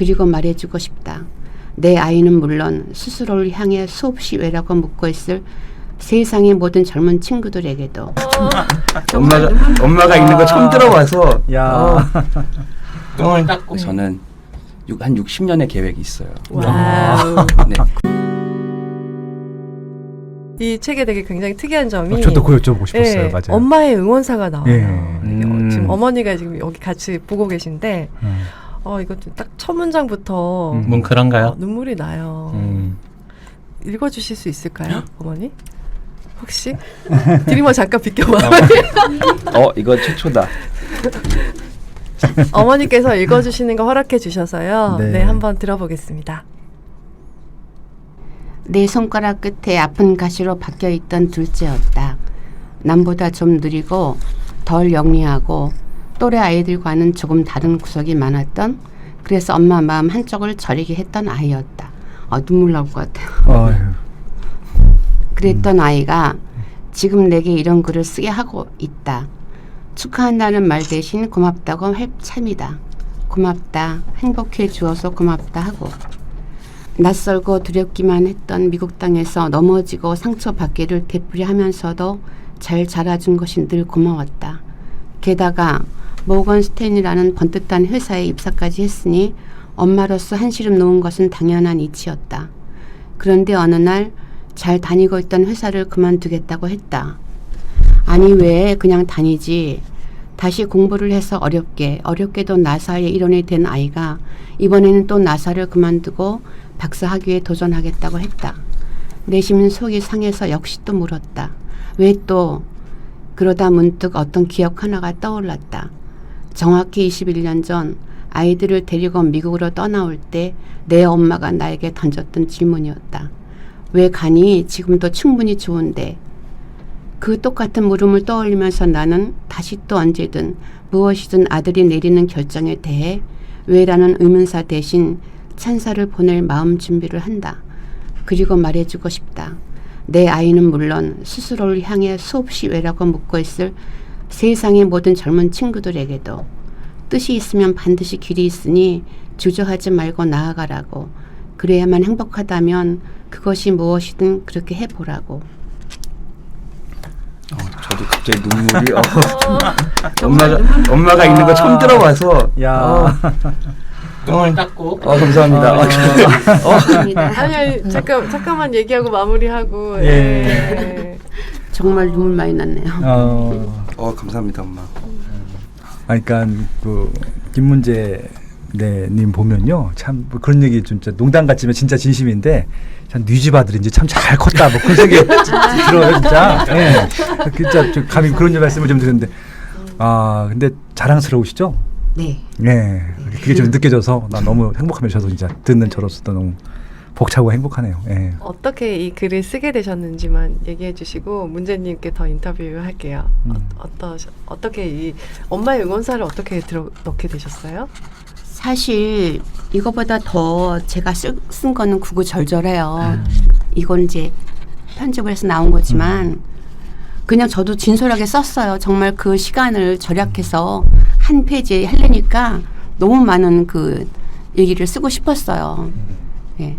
그리고 말해주고 싶다. 내 아이는 물론 스스로를 향해 수없이 왜라고 묻고 있을 세상의 모든 젊은 친구들에게도 엄마가 엄마가 읽는 거 처음 들어봐서 야. 어, 똥을 네. 닦고 저는 육- 한 60년의 계획이 있어요. 와우. 네. 이 책에 되게 굉장히 특이한 점이 어, 저도 그 여쭤보고 싶었어요. 예, 맞아요. 엄마의 응원사가 나와요. 예. 어, 음. 지금 어머니가 지금 여기 같이 보고 계신데 음. 어 이거 딱첫 문장부터 음. 뭐 그런가요? 어, 눈물이 나요. 음. 읽어주실 수 있을까요, 어머니? 혹시 드리머 잠깐 비켜봐. 어 이거 최초다. 어머니께서 읽어주시는 거 허락해 주셔서요. 네. 네, 한번 들어보겠습니다. 내 손가락 끝에 아픈 가시로 박혀 있던 둘째였다. 남보다 좀 느리고 덜 영리하고 또래 아이들과는 조금 다른 구석이 많았던 그래서 엄마 마음 한쪽을 저리게 했던 아이였다. 아, 눈물 나올 것 같아요. 어휴. 그랬던 아이가 지금 내게 이런 글을 쓰게 하고 있다. 축하한다는 말 대신 고맙다고 할 참이다. 고맙다. 행복해 주어서 고맙다 하고 낯설고 두렵기만 했던 미국 땅에서 넘어지고 상처받기를 되풀이 하면서도 잘 자라준 것이 늘 고마웠다. 게다가 모건 스탠이라는 번듯한 회사에 입사까지 했으니 엄마로서 한시름 놓은 것은 당연한 이치였다. 그런데 어느 날 잘 다니고 있던 회사를 그만두겠다고 했다. 아니 왜 그냥 다니지. 다시 공부를 해서 어렵게 어렵게도 나사의 일원이 된 아이가 이번에는 또 나사를 그만두고 박사 학위에 도전하겠다고 했다. 내심 속이 상해서 역시 또 물었다. 왜 또 그러다 문득 어떤 기억 하나가 떠올랐다. 정확히 21년 전 아이들을 데리고 미국으로 떠나올 때 내 엄마가 나에게 던졌던 질문이었다. 왜 가니? 지금도 충분히 좋은데. 그 똑같은 물음을 떠올리면서 나는 다시 또 언제든 무엇이든 아들이 내리는 결정에 대해 왜라는 의문사 대신 찬사를 보낼 마음 준비를 한다. 그리고 말해주고 싶다. 내 아이는 물론 스스로를 향해 수없이 왜라고 묻고 있을 세상의 모든 젊은 친구들에게도 뜻이 있으면 반드시 길이 있으니 주저하지 말고 나아가라고. 그래야만 행복하다면 그것이 무엇이든 그렇게 해보라고. 어, 저도 갑자기 눈물이 어, 엄마가 엄마가 읽는 거 처음 들어봐서. 야. 어, 똥을 닦고. 어 감사합니다. 어, 어, 아니, 아니 잠깐 잠깐만 얘기하고 마무리하고. 예. 예. 정말 눈물 많이 났네요. 어. 어 감사합니다 엄마. 아니, 그러니까 그 김문재 네 님 보면요 참 뭐 그런 얘기 진짜 농담 같지만 진짜 진심인데 참 뉘집 아들인지 참 잘 컸다 뭐 그런 생각이 들어요 진짜 예 진짜 좀 감히 그런 말씀을 좀 드렸는데 아 근데 자랑스러우시죠 네. 예 그게 좀 느껴져서 난 너무 행복하면 저도 진짜 듣는 저로서도 너무 벅차고 행복하네요 예 어떻게 이 글을 쓰게 되셨는지만 얘기해 주시고 문재님께 더 인터뷰할게요. 음. 어, 어떠 어떻게 이 엄마의 응원사를 어떻게 들어 넣게 되셨어요? 사실 이거보다 더 제가 쓰, 쓴 거는 구구절절해요. 음. 이건 이제 편집을 해서 나온 거지만 그냥 저도 진솔하게 썼어요. 정말 그 시간을 절약해서 한 페이지에 하려니까 너무 많은 그 얘기를 쓰고 싶었어요. 예.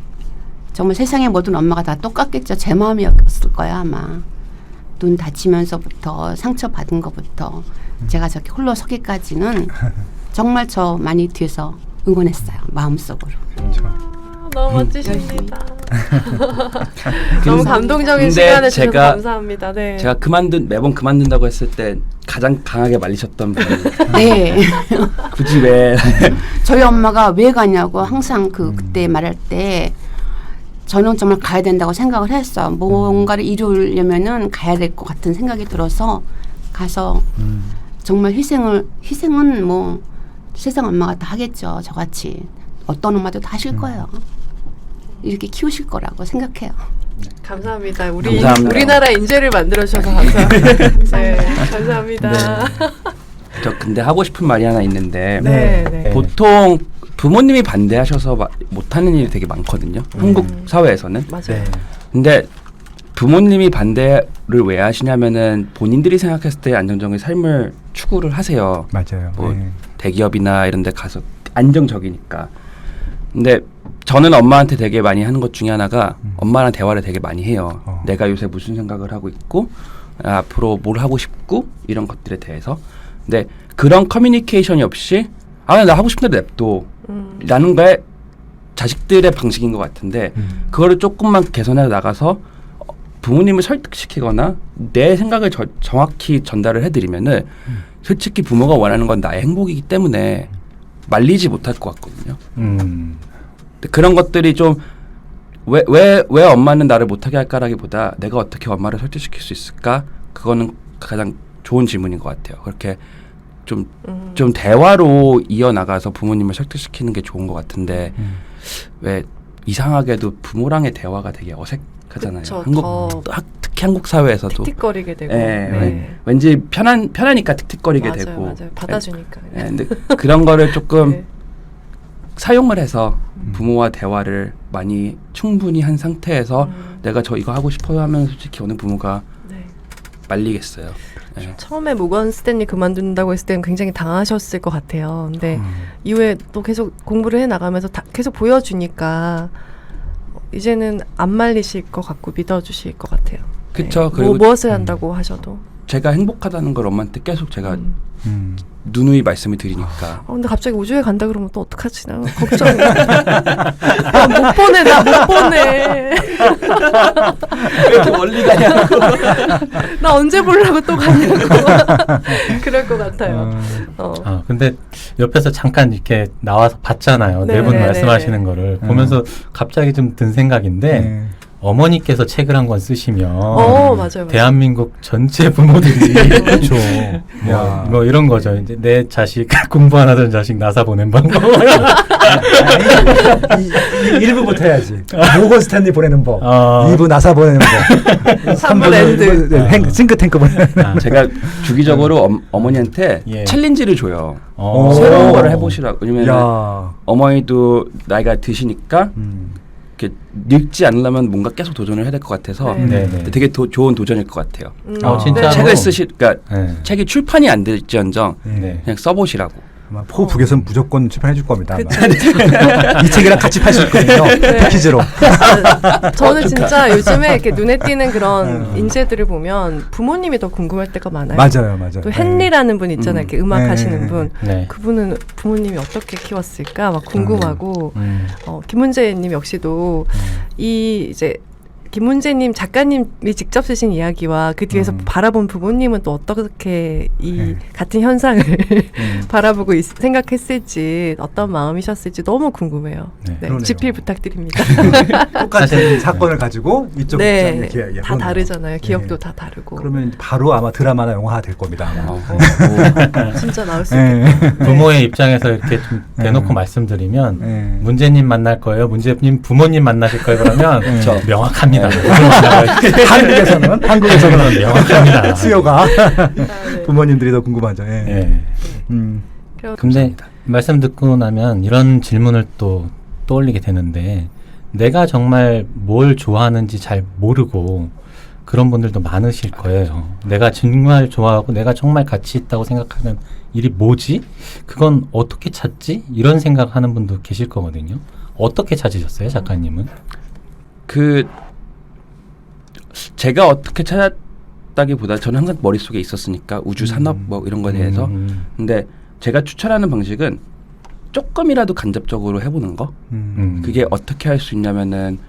정말 세상의 모든 엄마가 다 똑같겠죠. 제 마음이었을 거야 아마. 눈 다치면서부터 상처 받은 것부터 제가 저렇게 홀로 서기까지는 정말 저 많이 뒤에서 응원했어요. 마음속으로. 아, 너무 멋지십니다. 근- 너무 감동적인 시간을 주셔서 제가- 감사합니다. 네. 제가 그만둔 매번 그만둔다고 했을 때 가장 강하게 말리셨던 분이 네. 굳이 왜 저희 엄마가 왜 가냐고 항상 그 그때 말할 때 저는 정말 가야 된다고 생각을 했어. 뭔가를 이루려면은 가야 될 것 같은 생각이 들어서 가서 음. 정말 희생을 희생은 뭐 세상 엄마가 다 하겠죠. 저같이 어떤 엄마도 다 하실 거예요. 이렇게 키우실 거라고 생각해요. 감사합니다. 우리 감사합니다. 우리나라 인재를 만들어 주셔서 감사합니다. 네, 감사합니다. 저 근데 하고 싶은 말이 하나 있는데 네, 네. 보통 부모님이 반대하셔서 마- 못하는 일이 되게 많거든요. 한국 사회에서는. 맞아요. 네. 근데 부모님이 반대를 왜 하시냐면은 본인들이 생각했을 때 안정적인 삶을 추구를 하세요. 맞아요 뭐 예. 대기업이나 이런 데 가서 안정적이니까. 근데 저는 엄마한테 되게 많이 하는 것 중에 하나가 음. 엄마랑 대화를 되게 많이 해요. 어. 내가 요새 무슨 생각을 하고 있고 아, 앞으로 뭘 하고 싶고 이런 것들에 대해서. 근데 그런 커뮤니케이션이 없이 아 나 하고 싶은 대로 냅둬 음. 라는 게 자식들의 방식인 것 같은데 음. 그거를 조금만 개선해 나가서 어, 부모님을 설득시키거나 내 생각을 저- 정확히 전달을 해드리면은 음. 솔직히 부모가 원하는 건 나의 행복이기 때문에 말리지 못할 것 같거든요. 음. 그런 것들이 좀 왜 왜 왜 엄마는 나를 못하게 할까라기보다 내가 어떻게 엄마를 설득시킬 수 있을까 그거는 가장 좋은 질문인 것 같아요. 그렇게 좀좀 음. 대화로 이어 나가서 부모님을 설득시키는 게 좋은 것 같은데 음. 왜 이상하게도 부모랑의 대화가 되게 어색하잖아요. 그쵸, 한국 더 학- 특히 한국 사회에서도 틱틱거리게 되고. 예, 네. 왠지 편한 편하니까 틱틱거리게 맞아요, 되고 맞아요. 받아주니까. 예, 근데 그런 거를 조금 네. 사용을 해서 음. 부모와 대화를 많이 충분히 한 상태에서 음. 내가 저 이거 하고 싶어요 하면 솔직히 어느 부모가 네. 말리겠어요. 예. 처음에 모건 스탠리 그만둔다고 했을 때는 굉장히 당하셨을 것 같아요. 근데 음. 이후에 또 계속 공부를 해 나가면서 다 계속 보여주니까 이제는 안 말리실 것 같고 믿어주실 것 같아요. 그쵸. 네. 그리고 뭐, 무엇을 한다고 하셔도. 제가 행복하다는 걸 엄마한테 계속 제가 음. 음. 누누이 말씀을 드리니까 어, 근데 갑자기 우주에 간다 그러면 또 어떡하지? 나 걱정이. 아, 못 보내, 나 못 보내. 이렇게 멀리 가냐고. 나 언제 보려고 또 가냐고. 그럴 것 같아요. 어. 아 근데 옆에서 잠깐 이렇게 나와서 봤잖아요. 네, 네분 네, 말씀하시는 네. 거를 음. 보면서 갑자기 좀 든 생각인데 네. 어머니께서 책을 한 권 쓰시면 어, 맞아요, 맞아요. 대한민국 전체 부모들이 그렇죠. 뭐, 야. 뭐 이런 거죠. 이제 내 자식 공부 안 하던 자식 나사 보낸 방법. 1부부터 해야지. 모건 스탠리 보내는 법. 아. 2부 나사 보내는 법. 삼부 랜드. 네, 행, 싱크탱크 보내는 아, 제가 주기적으로 엄, 어머니한테 예. 챌린지를 줘요. 어. 새로운 오. 거를 해보시라고. 왜냐면 야. 어머니도 나이가 드시니까 음. 이렇게 늙지 않으려면 뭔가 계속 도전을 해야 될 것 같아서 네. 네, 네. 되게 도, 좋은 도전일 것 같아요. 음. 어, 진짜로? 네. 책을 쓰실, 그러니까 네. 책이 출판이 안 될지언정 네. 그냥 써보시라고. 아마 포 북에서는 무조건 출판해 줄 겁니다. 아마. 이 책이랑 같이 팔 수 있거든요. 네. 패키지로. 아, 저는 진짜 요즘에 이렇게 눈에 띄는 그런 음. 인재들을 보면 부모님이 더 궁금할 때가 많아요. 맞아요, 맞아요. 또 헨리라는 분 있잖아요. 음. 이렇게 음악 네. 하시는 분. 네. 그분은 부모님이 어떻게 키웠을까 막 궁금하고 음. 어, 김문재님 역시도 이 이제 김문재님 작가님이 직접 쓰신 이야기와 그 뒤에서 음. 바라본 부모님은 또 어떻게 이 네. 같은 현상을 음. 바라보고 있, 생각했을지 어떤 마음이셨을지 너무 궁금해요. 네. 네. 지필 부탁드립니다. 똑같은 사실- 사건을 가지고 이쪽 네, 이렇게 이야기하고 다 다르잖아요. 네. 기억도 다 다르고. 그러면 바로 아마 드라마나 영화가 될 겁니다. 아마. 어, 어, 진짜 나올 수 있겠다. 네. 부모의 입장에서 이렇게 좀 대놓고 네. 말씀드리면 네. 문재님 만날 거예요. 문재님 부모님 만나실 거예요. 그러면. 명확합니다. 한국에서는 한국에서는 명확합니다. 수요가 네. 부모님들이 더 궁금하죠. 예. 예. 음. 근데 말씀 듣고 나면 이런 질문을 또 떠올리게 되는데 내가 정말 뭘 좋아하는지 잘 모르고 그런 분들도 많으실 거예요. 내가 정말 좋아하고 내가 정말 가치 있다고 생각하는 일이 뭐지? 그건 어떻게 찾지? 이런 생각하는 분도 계실 거거든요. 어떻게 찾으셨어요, 작가님은? 그 제가 어떻게 찾았다기보다 저는 항상 머릿속에 있었으니까 우주 산업 음. 뭐 이런 거에 대해서 음, 근데 제가 추천하는 방식은 조금이라도 간접적으로 해보는 거 음. 음. 그게 어떻게 할 수 있냐면은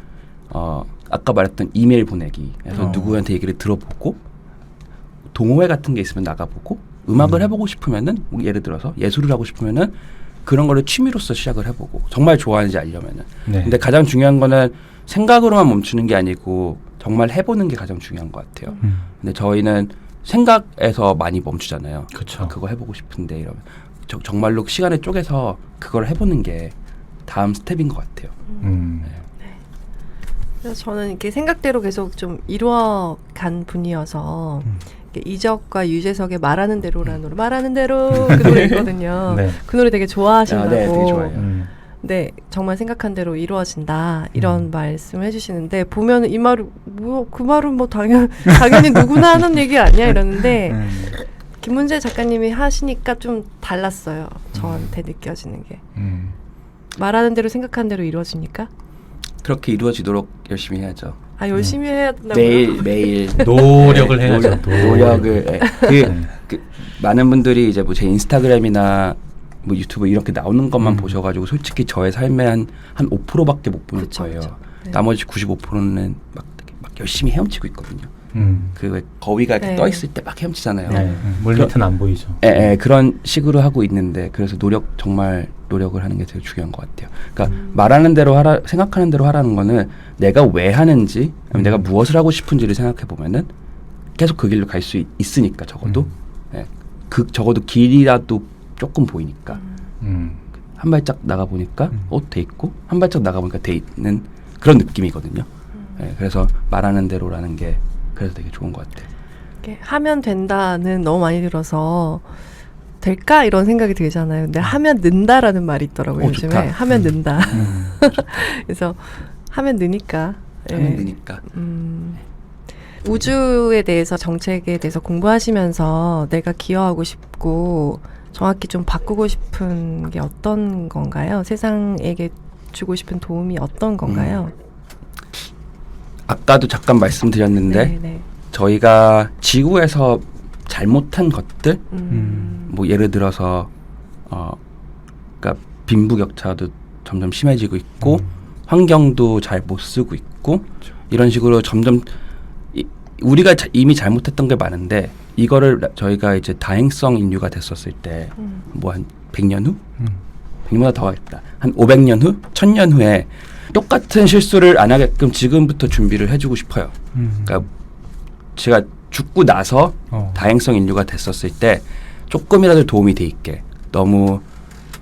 어 아까 말했던 이메일 보내기에서 어. 누구한테 얘기를 들어보고 동호회 같은 게 있으면 나가보고 음악을 음. 해보고 싶으면은 뭐 예를 들어서 예술을 하고 싶으면은 그런 거를 취미로서 시작을 해보고 정말 좋아하는지 알려면은 네. 근데 가장 중요한 거는 생각으로만 멈추는 게 아니고 정말 해보는 게 가장 중요한 것 같아요. 음. 근데 저희는 생각에서 많이 멈추잖아요. 그쵸. 아, 그거 해보고 싶은데 이러면 저, 정말로 시간을 쪼개서 그걸 해보는 게 다음 스텝인 것 같아요. 음. 그래서 저는 이렇게 생각대로 계속 좀 이루어 간 분이어서 음. 이적과 유재석의 말하는 대로라는 노래 말하는 대로 그 노래 있거든요. 네. 그 노래 되게 좋아하신다고. 아, 네, 되게 좋아해요. 음. 네, 정말 생각한 대로 이루어진다 이런 말씀을 해주시는데 보면 이 말을 뭐그 말은 뭐 당연 당연히 누구나 하는 얘기 아니야 이러는데 음. 김문재 작가님이 하시니까 좀 달랐어요. 저한테 느껴지는 게. 음. 말하는 대로 생각하는 대로 이루어집니까? 그렇게 이루어지도록 열심히 해야죠. 아 열심히 해야 된다고요? 매일 매일 노력을 해야죠. 노력, 노력을 예. 그, 네. 그 많은 분들이 이제 뭐 제 인스타그램이나 뭐 유튜브 이렇게 나오는 것만 음. 보셔가지고 솔직히 저의 삶의 한한 5%밖에 못 보는 그쵸, 거예요. 그쵸. 네. 나머지 95%는 막, 막 열심히 헤엄치고 있거든요. 음. 그왜 거위가 이렇게 네. 떠 있을 때 막 헤엄치잖아요. 네. 물 밑은 안 보이죠. 예, 예, 그런 식으로 하고 있는데 그래서 노력 정말 노력을 하는 게 되게 중요한 것 같아요. 그러니까 음. 말하는 대로 하라 생각하는 대로 하라는 거는 내가 왜 하는지 아니면 내가 무엇을 하고 싶은지를 생각해 보면은 계속 그 길로 갈 수 있으니까 적어도 예, 그 적어도 길이라도 조금 보이니까 음. 한 발짝 나가 보니까 음. 어돼 있고 한 발짝 나가 보니까 돼 있는 그런 느낌이거든요. 예, 그래서 말하는 대로라는 게 그래서 되게 좋은 것 같아요. 이렇게 하면 된다는 너무 많이 들어서 될까 이런 생각이 들잖아요. 근데 하면 는다라는 말이 있더라고요. 오, 요즘에 좋다. 하면 는다. 음. 그래서 하면 느니까. 예. 하면 되니까. 음, 우주에 대해서 정책에 대해서 공부하시면서 내가 기여하고 싶고 정확히 좀 바꾸고 싶은 게 어떤 건가요? 세상에게 주고 싶은 도움이 어떤 건가요? 아까도 잠깐 말씀드렸는데 네, 네. 저희가 지구에서 잘못한 것들 음, 뭐 예를 들어서 어 그러니까 빈부격차도 점점 심해지고 있고 음. 환경도 잘 못 쓰고 있고 이런 식으로 점점 이, 우리가 자- 이미 잘못했던 게 많은데 이거를 나- 저희가 이제 다행성 인류가 됐었을 때 음. 뭐한 100년 후? 음. 100년보다 더 하겠다. 한 500년 후? 1000년 후에 똑같은 실수를 안 하게끔 지금부터 준비를 해주고 싶어요. 음. 그러니까 제가 죽고 나서 어. 다행성 인류가 됐었을 때 조금이라도 도움이 돼 있게 너무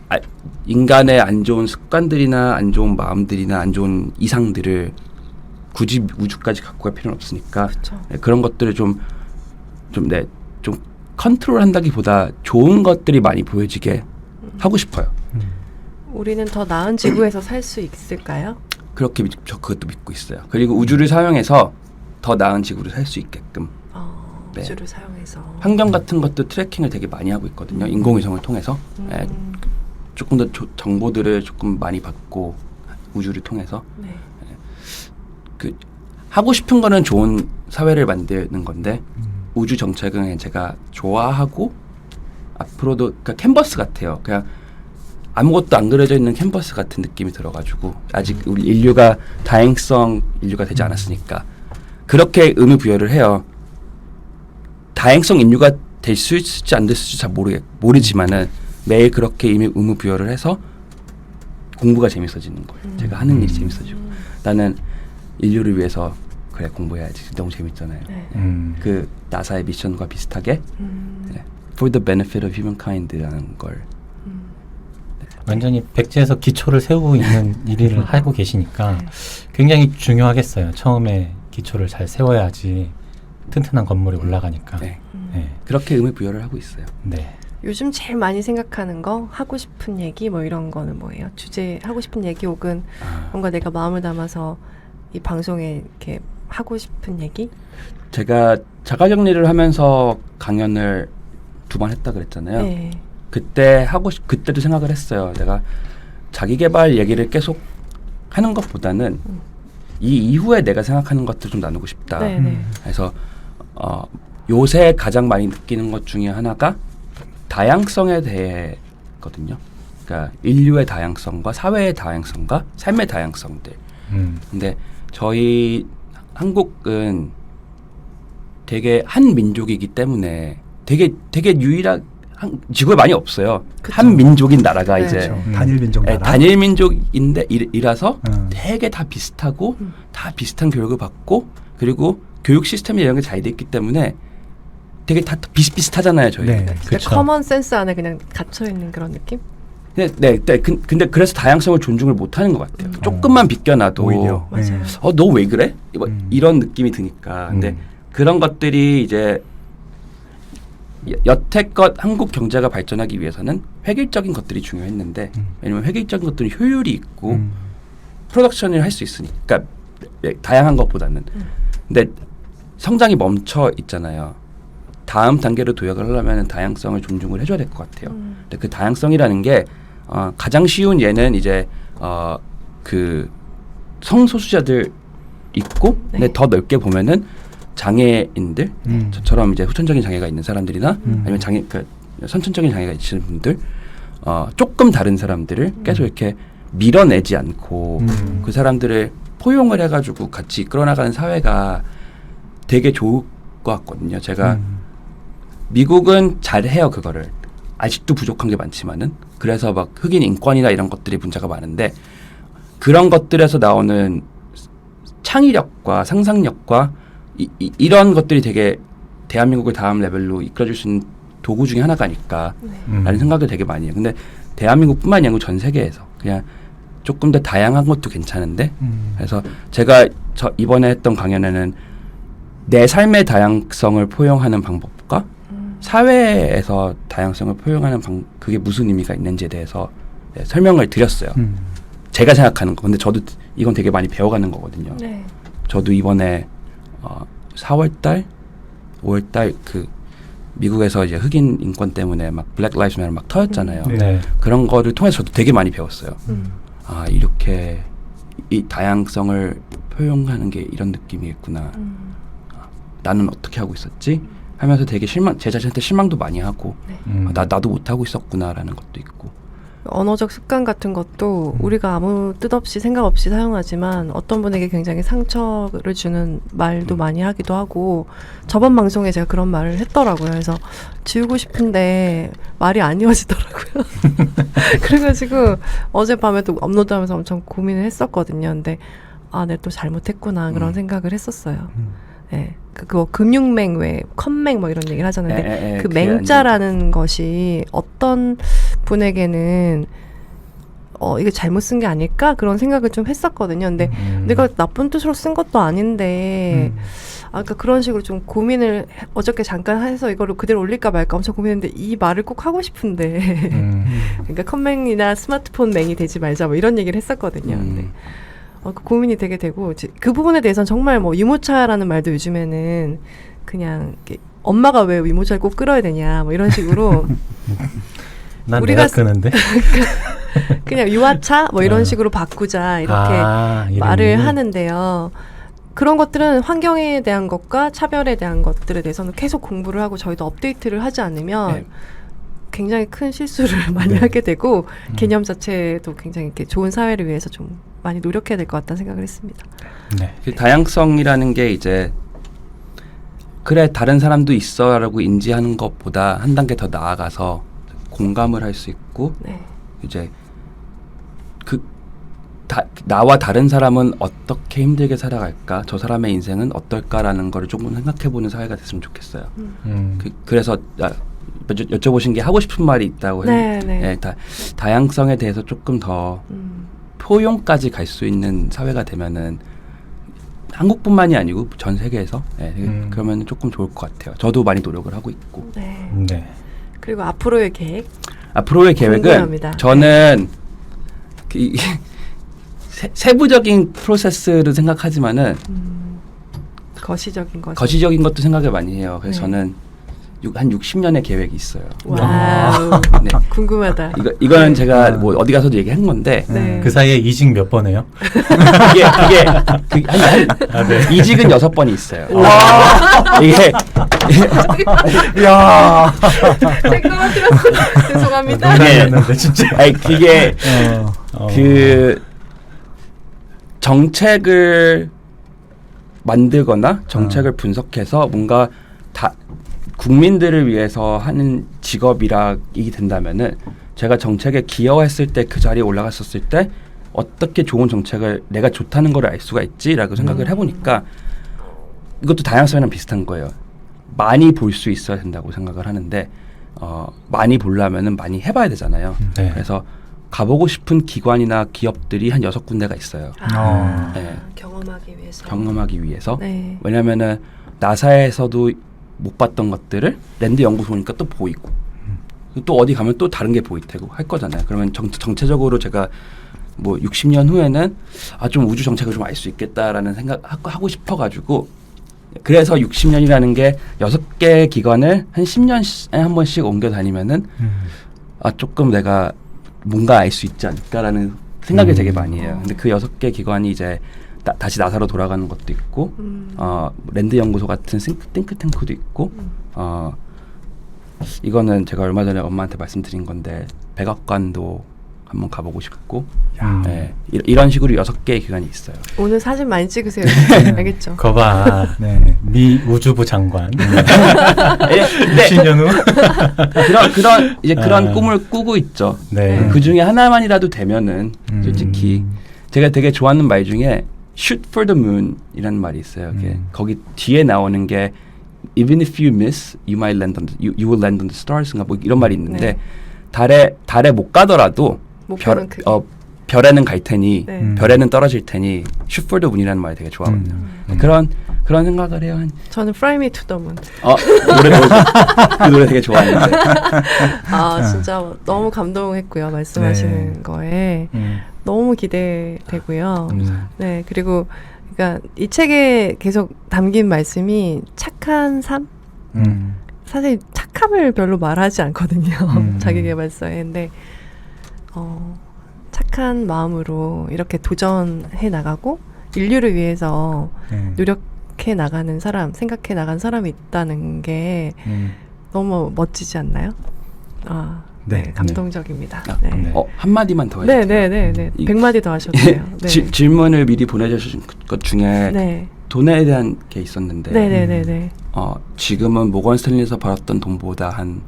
아, 인간의 안 좋은 습관들이나 안 좋은 마음들이나 안 좋은 이상들을 굳이 우주까지 갖고 갈 필요는 없으니까 그쵸. 네, 그런 것들을 좀 좀 네, 좀 컨트롤한다기보다 좋은 것들이 많이 보여지게 하고 싶어요. 음. 우리는 더 나은 지구에서 살 수 있을까요? 그렇게 믿- 저 그것도 믿고 있어요. 그리고 우주를 사용해서 더 나은 지구를 살 수 있게끔 어, 네. 우주를 사용해서 환경 같은 것도 트래킹을 되게 많이 하고 있거든요. 인공위성을 통해서 예, 음, 조금 더 조- 정보들을 조금 많이 받고 우주를 통해서 네. 그 하고 싶은 거는 좋은 사회를 만드는 건데 음. 우주 정책은 제가 좋아하고 앞으로도 그러니까 캔버스 같아요. 그냥 아무것도 안 그려져 있는 캔버스 같은 느낌이 들어가지고 아직 우리 인류가 다행성 인류가 되지 않았으니까 그렇게 의미 부여를 해요. 다행성 인류가 될 수 있을지 안될수 있을지 잘 모르겠 모르지만은 매일 그렇게 의미 의무 부여를 해서 공부가 재밌어지는 거예요. 제가 하는 일이 재밌어지고 음, 나는 인류를 위해서 그래 공부해야지 너무 재밌잖아요. 네. 음. 그 나사의 미션과 비슷하게 음, 네. For the benefit of humankind라는 걸 음. 완전히 백지에서 기초를 세우고 있는 일을 하고 계시니까 네. 굉장히 중요하겠어요. 처음에 기초를 잘 세워야지 튼튼한 건물이 올라가니까. 네. 음. 네. 그렇게 의미 부여를 하고 있어요. 네. 요즘 제일 많이 생각하는 거 하고 싶은 얘기 뭐 이런 거는 뭐예요? 주제 하고 싶은 얘기 혹은 아, 뭔가 내가 마음을 담아서 이 방송에 이렇게 하고 싶은 얘기? 제가 자가격리를 하면서 강연을 두 번 했다 그랬잖아요. 네. 그때 하고 싶, 그때도 생각을 했어요. 내가 자기 개발 얘기를 계속 하는 것보다는 음. 이 이후에 내가 생각하는 것들 좀 나누고 싶다. 네, 네. 음. 그래서 어, 요새 가장 많이 느끼는 것 중에 하나가 다양성에 대해거든요. 그러니까 인류의 다양성과 사회의 다양성과 삶의 다양성들. 음. 근데 저희 한국은 되게 한 민족이기 때문에 되게 되게 유일한 한, 지구에 많이 없어요. 그쵸. 한 민족인 나라가 네. 이제 그렇죠. 음. 단일 민족 예, 나라. 단일 민족인데 이- 이라서 음. 되게 다 비슷하고 음. 다 비슷한 교육을 받고 그리고 교육 시스템이 이런 게 잘 돼 있기 때문에 되게 다 비슷비슷하잖아요 저희. 네. 그쵸. 커먼 센스 안에 그냥 갇혀 있는 그런 느낌? 네, 네, 네. 근- 근데 그래서 다양성을 존중을 못하는 것 같아요. 음. 조금만 비껴놔도 오히려. 맞아요. 네. 어너 왜 그래? 뭐 음. 이런 느낌이 드니까. 근데 음. 그런 것들이 이제 여- 여태껏 한국 경제가 발전하기 위해서는 획일적인 것들이 중요했는데 음. 왜냐면 획일적인 것들은 효율이 있고 음. 프로덕션을 할 수 있으니까 그러니까 예, 다양한 것보다는 음. 근데 성장이 멈춰 있잖아요. 다음 단계로 도약을 하려면 다양성을 존중을 해줘야 될 것 같아요. 음. 근데 그 다양성이라는 게 어, 가장 쉬운 예는 이제 어 그 성소수자들 있고 네. 근데 더 넓게 보면은 장애인들 음. 저처럼 이제 후천적인 장애가 있는 사람들이나 음. 아니면 장애 그 선천적인 장애가 있으신 분들 어 조금 다른 사람들을 계속 이렇게 밀어내지 않고 음. 그 사람들을 포용을 해가지고 같이 이끌어나가는 사회가 되게 좋을 것 같거든요. 제가 음. 미국은 잘 해요 그거를 아직도 부족한 게 많지만은 그래서 막 흑인 인권이나 이런 것들이 문제가 많은데 그런 것들에서 나오는 창의력과 상상력과 이, 이, 이런 것들이 되게 대한민국을 다음 레벨로 이끌어줄 수 있는 도구 중에 하나가 아닐까 음. 라는 생각을 되게 많이 해요. 근데 대한민국뿐만이 아니고 전 세계에서 그냥 조금 더 다양한 것도 괜찮은데 음. 그래서 제가 저 이번에 했던 강연에는 내 삶의 다양성을 포용하는 방법과 음. 사회에서 다양성을 포용하는 방 그게 무슨 의미가 있는지에 대해서 네, 설명을 드렸어요. 음. 제가 생각하는 거. 근데 저도 이건 되게 많이 배워가는 거거든요. 네. 저도 이번에 어, 4월달, 5월달 그 미국에서 이제 흑인 인권 때문에 막 블랙 라이브 매너 막 터졌잖아요. 네. 네. 그런 거를 통해서 저도 되게 많이 배웠어요. 음. 아 이렇게 이 다양성을 포용하는 게 이런 느낌이겠구나. 음. 나는 어떻게 하고 있었지? 하면서 되게 실망, 제 자신한테 실망도 많이 하고 음. 아, 나 나도 못 하고 있었구나라는 것도 있고. 언어적 습관 같은 것도 음. 우리가 아무 뜻 없이 생각 없이 사용하지만 어떤 분에게 굉장히 상처를 주는 말도 음. 많이 하기도 하고 저번 방송에 제가 그런 말을 했더라고요. 그래서 지우고 싶은데 말이 안 이어지더라고요. 그래가지고 어젯밤에도 업로드하면서 엄청 고민을 했었거든요. 근데 아, 내가 또 잘못했구나 그런 음. 생각을 했었어요. 음. 예. 그, 그거 금융맹 왜 컴맹 뭐 이런 얘기를 하잖아요. 근데 에, 에, 에, 그 그게 맹자라는 것이 어떤 분에게는 어 이게 잘못 쓴 게 아닐까 그런 생각을 좀 했었거든요. 근데 음. 내가 나쁜 뜻으로 쓴 것도 아닌데 음. 아 그러니까 그런 식으로 좀 고민을 해- 어저께 잠깐 해서 이거를 그대로 올릴까 말까 엄청 고민했는데 이 말을 꼭 하고 싶은데 음. 그러니까 컴맹이나 스마트폰 맹이 되지 말자 뭐 이런 얘기를 했었거든요. 근데 음. 어, 그 고민이 되게 되고 그 부분에 대해서는 정말 뭐 유모차라는 말도 요즘에는 그냥 엄마가 왜 유모차를 꼭 끌어야 되냐 뭐 이런 식으로 난 우리가 끄는데 그냥 유아차 뭐 이런 어. 식으로 바꾸자 이렇게 아. 말을 하는데요. 그런 것들은 환경에 대한 것과 차별에 대한 것들에 대해서는 계속 공부를 하고 저희도 업데이트를 하지 않으면 네. 굉장히 큰 실수를 많이 네. 하게 되고 음. 개념 자체도 굉장히 이렇게 좋은 사회를 위해서 좀 많이 노력해야 될 것 같다는 생각을 했습니다. 네. 그 다양성이라는 게 이제 그래 다른 사람도 있어라고 인지하는 것보다 한 단계 더 나아가서 공감을 할 수 있고 네. 이제 그 다, 나와 다른 사람은 어떻게 힘들게 살아갈까 저 사람의 인생은 어떨까라는 거를 조금 생각해보는 사회가 됐으면 좋겠어요. 음. 그, 그래서 아, 여쭤, 여쭤보신 게 하고 싶은 말이 있다고 네, 했- 네. 예, 다, 다양성에 대해서 조금 더 음. 포용까지 갈 수 있는 사회가 되면은 한국뿐만이 아니고 전 세계에서 예, 음. 그러면 조금 좋을 것 같아요. 저도 많이 노력을 하고 있고 네. 네. 그리고 앞으로의 계획. 앞으로의 계획은 궁금합니다. 저는 그 이- 세, 세부적인 프로세스를 생각하지만은 음, 거시적인 것. 거시적인 것도 생각을 많이 해요. 그래서 네. 저는 육- 한 60년의 계획이 있어요. 와우. 네. 궁금하다. 이거 이거는 제가 아. 뭐 어디 가서도 얘기한 건데 네. 그 사이에 이직 몇 번 해요? 이게 이게 그, 한, 한, 아, 네. 이직은 여섯 번이 있어요. 이게 야. 죄송합니다. 네. 농담이었는데 진짜. 아니 그게 어. 어. 그 정책을 만들거나 정책을 분석해서 뭔가 다 국민들을 위해서 하는 직업이라이 된다면은 제가 정책에 기여했을 때 그 자리에 올라갔었을 때 어떻게 좋은 정책을 내가 좋다는 걸 알 수가 있지라고 생각을 해보니까 이것도 다양성이랑 비슷한 거예요. 많이 볼 수 있어야 된다고 생각을 하는데 어, 많이 보려면은 많이 해봐야 되잖아요. 네. 그래서 가보고 싶은 기관이나 기업들이 한 여섯 군데가 있어요. 아, 네. 경험하기 위해서. 경험하기 위해서. 네. 왜냐면은 나사에서도 못 봤던 것들을 랜드 연구소 오니까 또 보이고 또 어디 가면 또 다른 게 보일 테고 할 거잖아요. 그러면 정, 정체적으로 제가 뭐 60년 후에는 아 좀 우주 정책을 좀 알 수 있겠다라는 생각 하- 하고 싶어 가지고 그래서 60년이라는 게 여섯 개 기관을 한 10년에 한 번씩 옮겨 다니면은 음. 아 조금 내가 뭔가 알 수 있지 않을까라는 생각을 음. 되게 많이 해요. 근데 그 여섯 개 기관이 이제 나- 다 시 나사로 돌아가는 것도 있고 음. 어 랜드 연구소 같은 싱크- 띵크탱크도 있고 어 이거는 제가 얼마 전에 엄마한테 말씀드린 건데 백악관도 한번 가보고 싶고 야. 네, 이, 이런 식으로 여섯 개의 기관이 있어요. 오늘 사진 많이 찍으세요. 알겠죠? 거봐. 네. 미 우주부 장관. 예, 근데 10년 후. 그런 그런 이제 그런 아. 꿈을 꾸고 있죠. 네. 그 중에 하나만이라도 되면은 음. 솔직히 제가 되게 좋아하는 말 중에 shoot for the moon이라는 말이 있어요. 음. 거기 뒤에 나오는 게 even if you miss, you might land on the, you, you will land on the stars인가 뭐 이런 말이 있는데 네. 달에 달에 못 가더라도 목표는 별. 어, 별에는 갈 테니 네. 음. 별에는 떨어질 테니 shoot for the moon이라는 말 되게 좋아하거든요. 음. 그런 그런 생각을 해요. 한, 저는 Fly Me to the Moon. 어 노래 그 노래 되게 좋아하는데 아 진짜 너무 감동했고요. 말씀하시는 네. 거에 음. 너무 기대되고요. 음. 네 그리고 그러니까 이 책에 계속 담긴 말씀이 착한 삶. 음. 사실 착함을 별로 말하지 않거든요. 음. 자기계발서에. 근데 어, 착한 마음으로 이렇게 도전해 나가고 인류를 위해서 네. 노력 해 나가는 사람, 생각해 나간 사람이 있다는 게 음. 너무 멋지지 않나요? 아, 네, 네. 감동적입니다. 아, 네. 네. 어, 한 마디만 더 해도 네? 네, 네, 네. 이- 백 마디 더 하셔도 돼요. 네. 지- 질문을 미리 보내주신 것 중에 네, 돈에 대한 게 있었는데 네, 네, 네, 네. 어, 지금은 모건 스탠리에서 벌었던 돈보다 한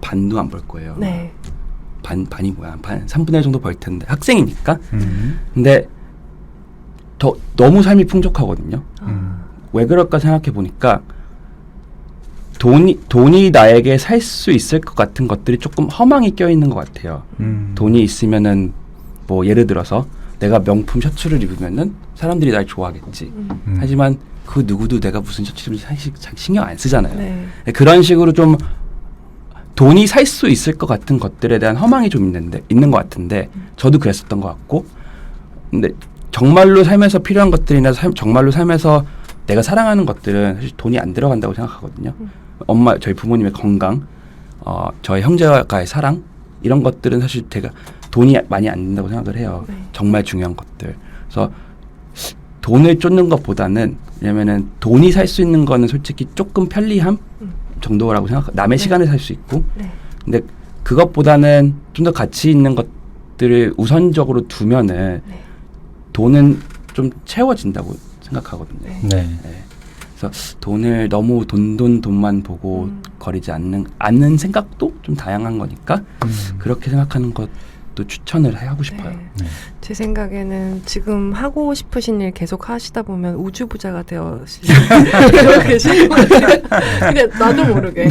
반도 안 벌 거예요. 네. 반 반이 뭐야? 반 3분의 1 정도 벌 텐데 학생이니까. 음. 근데 더 너무 삶이 풍족하거든요. 음. 왜 그럴까 생각해 보니까 돈이 돈이 나에게 살 수 있을 것 같은 것들이 조금 허망이 껴 있는 것 같아요. 음. 돈이 있으면은 뭐 예를 들어서 내가 명품 셔츠를 입으면은 사람들이 날 좋아하겠지. 음. 음. 하지만 그 누구도 내가 무슨 셔츠를 사실 잘 신경 안 쓰잖아요. 네. 그런 식으로 좀 돈이 살 수 있을 것 같은 것들에 대한 허망이 좀 있는데 있는 것 같은데 저도 그랬었던 것 같고 근데 정말로 삶에서 필요한 것들이나 삶, 정말로 삶에서 내가 사랑하는 것들은 사실 돈이 안 들어간다고 생각하거든요. 음. 엄마 저희 부모님의 건강, 어, 저희 형제와의 사랑 이런 것들은 사실 제가 돈이 많이 안 든다고 생각을 해요. 네. 정말 중요한 것들. 그래서 돈을 쫓는 것보다는 왜냐면은 돈이 살 수 있는 거는 솔직히 조금 편리함 음. 정도라고 생각. 남의 네. 시간을 살 수 있고. 네. 근데 그것보다는 좀 더 가치 있는 것들을 우선적으로 두면은 네. 돈은 좀 채워진다고 생각하거든요. 네. 네. 네. 그래서 돈을 너무 돈 돈 돈만 보고 음. 거리지 않는 않는 생각도 좀 다양한 거니까 음. 그렇게 생각하는 것도 추천을 해- 하고 싶어요. 네. 네. 제 생각에는 지금 하고 싶으신 일 계속 하시다 보면 우주 부자가 되어실 계실 것 같아요. 그냥 나도 모르게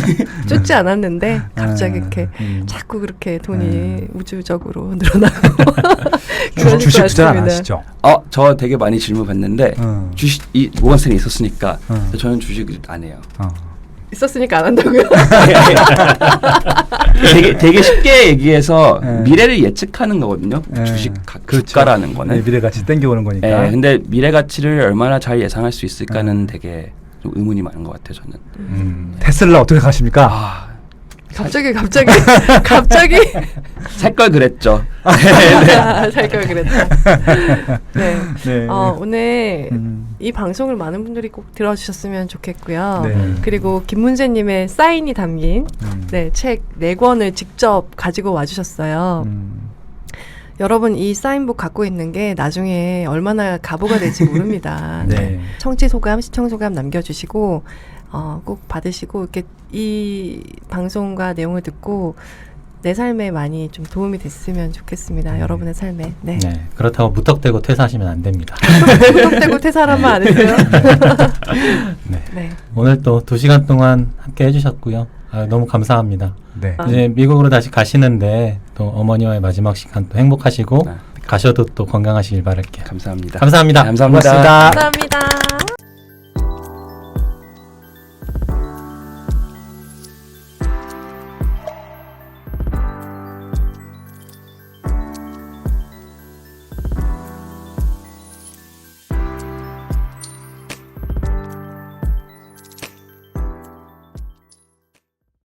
쫓지 않았는데 갑자기 아, 이렇게 음. 자꾸 그렇게 돈이 음. 우주적으로 늘어나고 주, 주식 것 투자 안. 하시죠? 어, 저 되게 많이 질문 받는데 어. 주식 이 모건 스탠이 있었으니까 어. 저는 주식을 안 해요. 어. 있었으니까 안 한다고요. 되게 되게 쉽게 얘기해서 네. 미래를 예측하는 거거든요. 네. 주식 가, 그렇죠. 주가라는 거는. 네, 미래같이 땡겨오는 거니까. 예, 근데 미래 가치를 얼마나 잘 예상할 수 있을까는 음. 되게 좀 의문이 많은 것 같아요. 저는. 음. 테슬라 어떻게 가십니까? 아, 갑자기 갑자기 갑자기 살 걸 그랬죠. 살걸 그랬다. 네. 네. 어, 오늘 음. 이 방송을 많은 분들이 꼭 들어주셨으면 좋겠고요. 네. 그리고 김문재님의 사인이 담긴 음. 네, 책 네 권을 직접 가지고 와주셨어요. 음. 여러분 이 사인북 갖고 있는 게 나중에 얼마나 가보가 될지 모릅니다. 네. 청취 소감, 시청 소감 남겨주시고 어, 꼭 받으시고 이렇게 이 방송과 내용을 듣고 내 삶에 많이 좀 도움이 됐으면 좋겠습니다. 네. 여러분의 삶에. 네. 네. 그렇다고 무턱대고 퇴사하시면 안 됩니다. 무턱대고 퇴사하면 안 해요. 네. 네. 오늘 또 두 시간 동안 함께 해주셨고요. 아, 너무 감사합니다. 네. 아. 이제 미국으로 다시 가시는데 또 어머니와의 마지막 시간 또 행복하시고 네. 가셔도 또 건강하시길 바랄게요. 감사합니다. 감사합니다. 감사합니다. 고맙습니다. 감사합니다.